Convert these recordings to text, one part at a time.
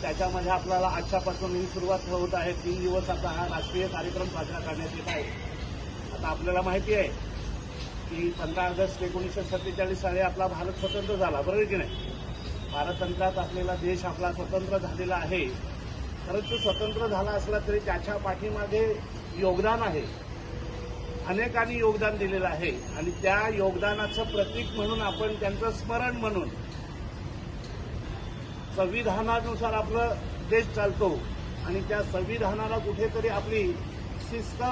त्याच्यामध्ये आपल्याला आजच्यापासून ही सुरुवात होत आहे. तीन दिवस आता हा राष्ट्रीय कार्यक्रम साजरा करण्यात येत आहे. आता आपल्याला माहिती आहे की पंधरा ऑगस्ट एकोणीसशे सत्तेचाळीस साली आपला भारत स्वतंत्र झाला बरोबर की नाही? पारतंत्र्यात असलेला देश आपला स्वतंत्र झालेला आहे. परंतु स्वतंत्र झाला असला तरी त्याच्या पाठीमागे योगदान आहे. अनेकांनी योगदान दिलेलं आहे. आणि त्या योगदानाचं प्रतीक म्हणून आपण त्यांचं स्मरण म्हणून संविधानानुसार आपलं देश चालतो. आणि त्या संविधानाला कुठेतरी आपली शिस्त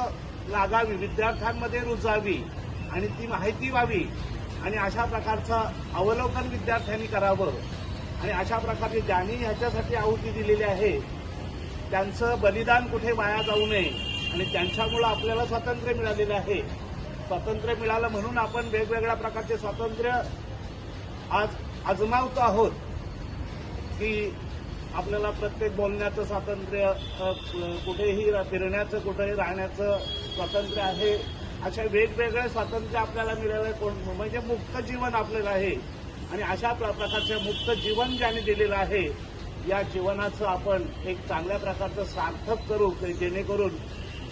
लागावी विद्यार्थ्यांमध्ये रुजावी आणि ती माहिती व्हावी. आणि अशा प्रकारचं अवलोकन विद्यार्थ्यांनी करावं. आणि अशा प्रकारे ज्यांनी ह्याच्यासाठी आहुती दिलेली आहे त्यांचं बलिदान कुठे वाया जाऊ नये आणि त्यांच्यामुळं आपल्याला स्वातंत्र्य मिळालेलं आहे. स्वातंत्र्य मिळालं म्हणून आपण वेगवेगळ्या प्रकारचे स्वातंत्र्य आज आजमावतो आहोत की आपल्याला प्रत्येक बोलण्याचं स्वातंत्र्य कुठेही फिरण्याचं कुठेही राहण्याचं स्वातंत्र्य आहे. अशा वेगवेगळे स्वातंत्र्य आपल्याला मिळालं कोण? म्हणजे मुक्त जीवन आपल्याला आहे. आणि अशा प्र- प्रकारचे मुक्त जीवन ज्याने दिलेलं आहे या जीवनाचं आपण एक चांगल्या प्रकारचं सार्थक करू जेणेकरून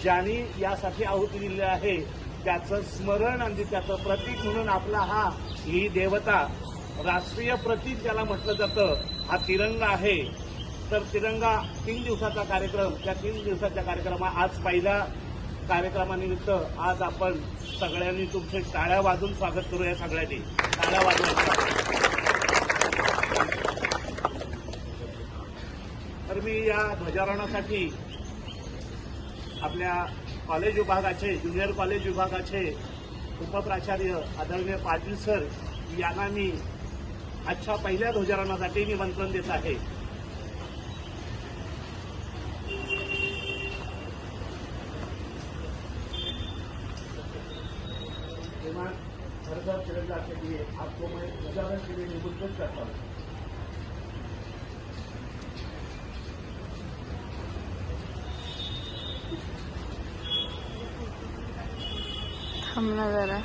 ज्यांनी यासाठी आहुती दिलेली आहे त्याचं स्मरण आणि त्याचं प्रतीक म्हणून आपला हा ही देवता राष्ट्रीय प्रतीक ज्याला म्हटलं जातं हा तिरंगा आहे. तर तिरंगा तीन दिवसाचा कार्यक्रम त्या तीन दिवसाच्या कार्यक्रमा आज पहिल्या कार्यक्रमानिमित्त आज आपण सगळ्यांनी तुमचे टाळ्या वाजून स्वागत करूया सगळ्यांनी. टाळ्या वाजवून तर मी या ध्वजारोहणासाठी आपल्या कॉलेज विभागाचे ज्युनियर कॉलेज विभागाचे उपप्राचार्य आदरणीय पाटील सर यांना मी आजच्या पहिल्या ध्वजारोहणासाठी निमंत्रण देत आहे. श्रीमान हरदर तिरंगा के लिए आपको मैं ध्वजारोहण के लिए निमंत्रित करता हूँ थांबणार जरा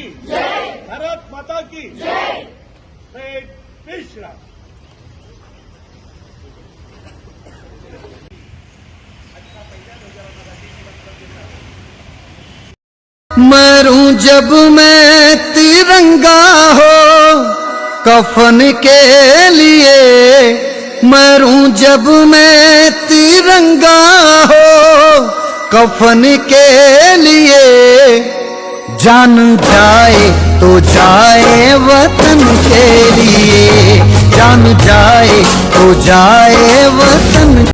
की। भारत माता की। मरूं जब मैं तिरंगा हो कफन के लिए। मरूं जब मैं तिरंगा हो कफन के लिए। जान जाए तो जाए वतन के लिए। जान जाए तो जाए वतन